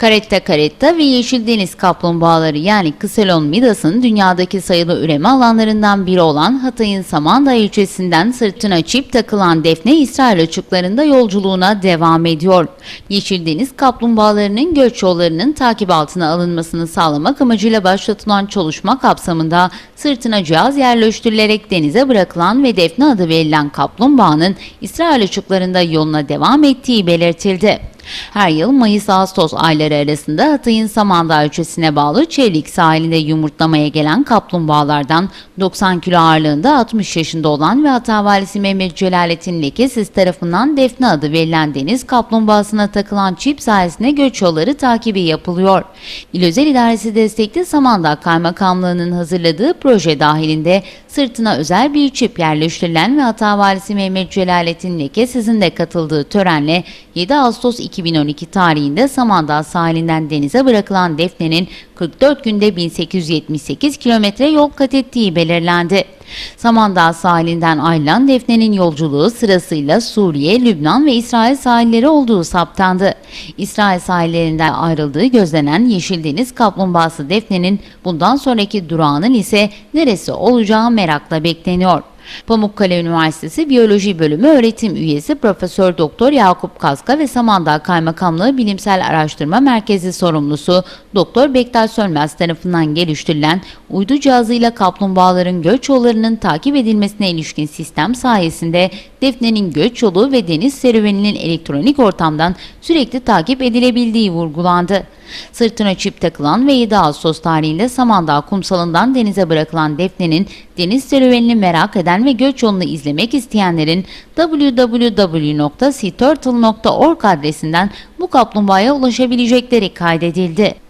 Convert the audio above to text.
Caretta caretta ve yeşil deniz kaplumbağaları yani Kıselon midas'ın dünyadaki sayılı üreme alanlarından biri olan Hatay'ın Samandağ ilçesinden sırtına çip takılan defne İsrail açıklarında yolculuğuna devam ediyor. Yeşil deniz kaplumbağalarının göç yollarının takip altına alınmasını sağlamak amacıyla başlatılan çalışma kapsamında sırtına cihaz yerleştirilerek denize bırakılan ve defne adı verilen kaplumbağanın İsrail açıklarında yoluna devam ettiği belirtildi. Her yıl Mayıs-Ağustos ayları arasında Hatay'ın Samandağ ilçesine bağlı Çelik sahilinde yumurtlamaya gelen kaplumbağalardan 90 kilo ağırlığında 60 yaşında olan ve Hatay valisi Mehmet Celalettin Lekesiz tarafından Defne adı verilen deniz kaplumbağasına takılan çip sayesinde göç yolları takibi yapılıyor. İl Özel İdaresi destekli Samandağ Kaymakamlığı'nın hazırladığı proje dahilinde sırtına özel bir çip yerleştirilen ve Hatay valisi Mehmet Celalettin Lekesiz'in de katıldığı törenle 7 Ağustos 2012 tarihinde Samandağ sahilinden denize bırakılan Defne'nin 44 günde 1878 kilometre yol kat ettiği belirlendi. Samandağ sahilinden ayrılan Defne'nin yolculuğu sırasıyla Suriye, Lübnan ve İsrail sahilleri olduğu saptandı. İsrail sahillerinden ayrıldığı gözlenen Yeşildeniz kaplumbağası Defne'nin bundan sonraki durağının ise neresi olacağı merakla bekleniyor. Pamukkale Üniversitesi Biyoloji Bölümü öğretim üyesi Profesör Doktor Yakup Kaska ve Samandağ Kaymakamlığı Bilimsel Araştırma Merkezi sorumlusu Doktor Bektaş Sönmez tarafından geliştirilen uydu cihazıyla kaplumbağaların göç yollarının takip edilmesine ilişkin sistem sayesinde Defne'nin göç yolu ve deniz serüveninin elektronik ortamdan sürekli takip edilebildiği vurgulandı. Sırtına çip takılan ve 7 Ağustos tarihinde Samandağ kumsalından denize bırakılan Defne'nin deniz serüvenini merak eden ve göç yolunu izlemek isteyenlerin www.seaturtle.org adresinden bu kaplumbağaya ulaşabilecekleri kaydedildi.